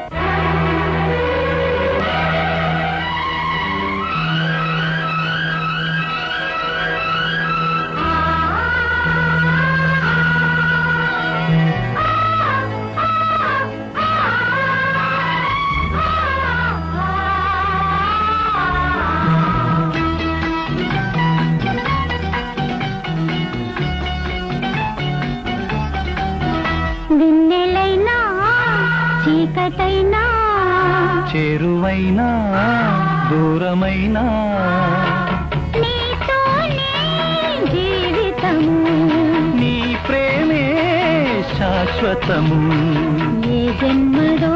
వెన్నెలైనా చీకటైనా చేరువైనా దూరమైనా. నీ ప్రేమే శాశ్వతము. ఏ జన్మదో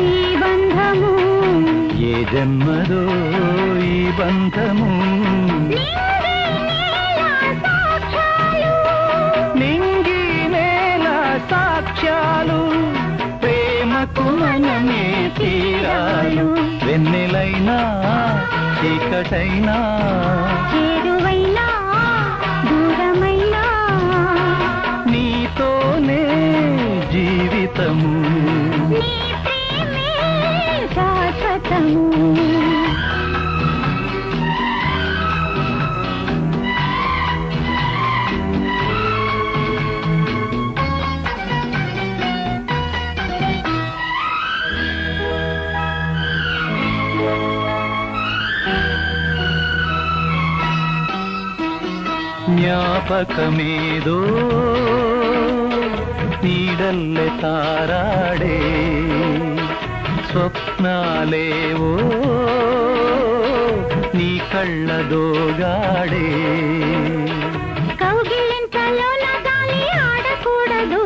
ఈ బంధము? ఏ జన్మదో ఈ బంధము? మనమే తీరాలు వెన్నెలైనా చీకటైనా. చేరువైనా దూరమైనా. నీతోనే జీవితము. శాశ్వతము. ಜ್ಞಾಪಕಮೇದೋ ನೀಡಲ್ಲೆ ತಾರಾಡೆ ಸ್ವಪ್ನಾಲೇವೋ నీ కళ్ళదోగాడే కౌగిలింతలోన గాలి ఆడకూడదు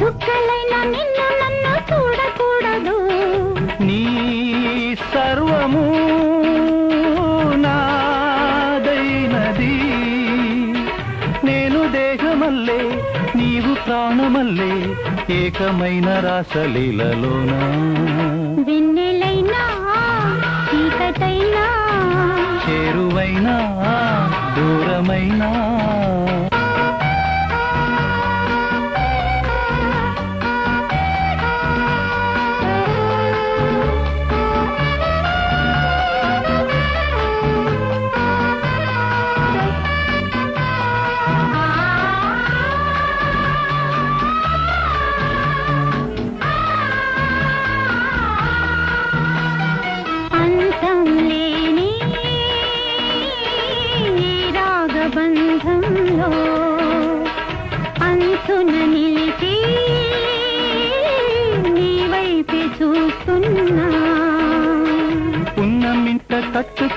చుక్కలైన నిన్ను నన్ను చూడకూడదు నీ సర్వము నేను దేహమల్లే నీవు ప్రాణమల్లే ఏకమైన రాసలీలలోనా? వెన్నెలైనా చీకటైనా చేరువైనా దూరమైనా?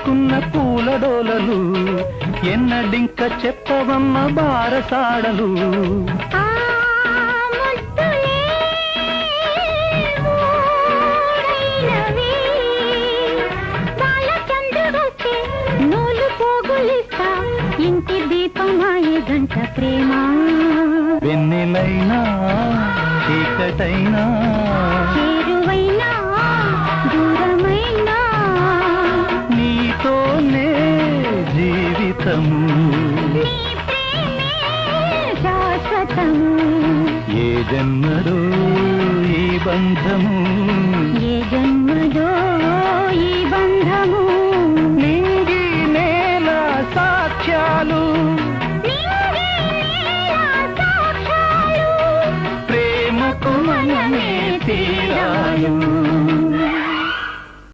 కట్టుకున్న పూలడోలలు ఎన్నడింక చెప్పవమ్మ బారసాడలు. ఇంటి దీపమాయే గంట ప్రేమ. వెన్నెలైనా చీకటైనా ప్రేమే శాశ్వతము. ఏ జన్మలో ఈ బంధము? ఏ జన్మదో ఈ బంధము? నింగి నేల సాక్ష్యాలు నింగి నేల సాక్ష్యాలు. ప్రేమకు మనమే తీరాలు.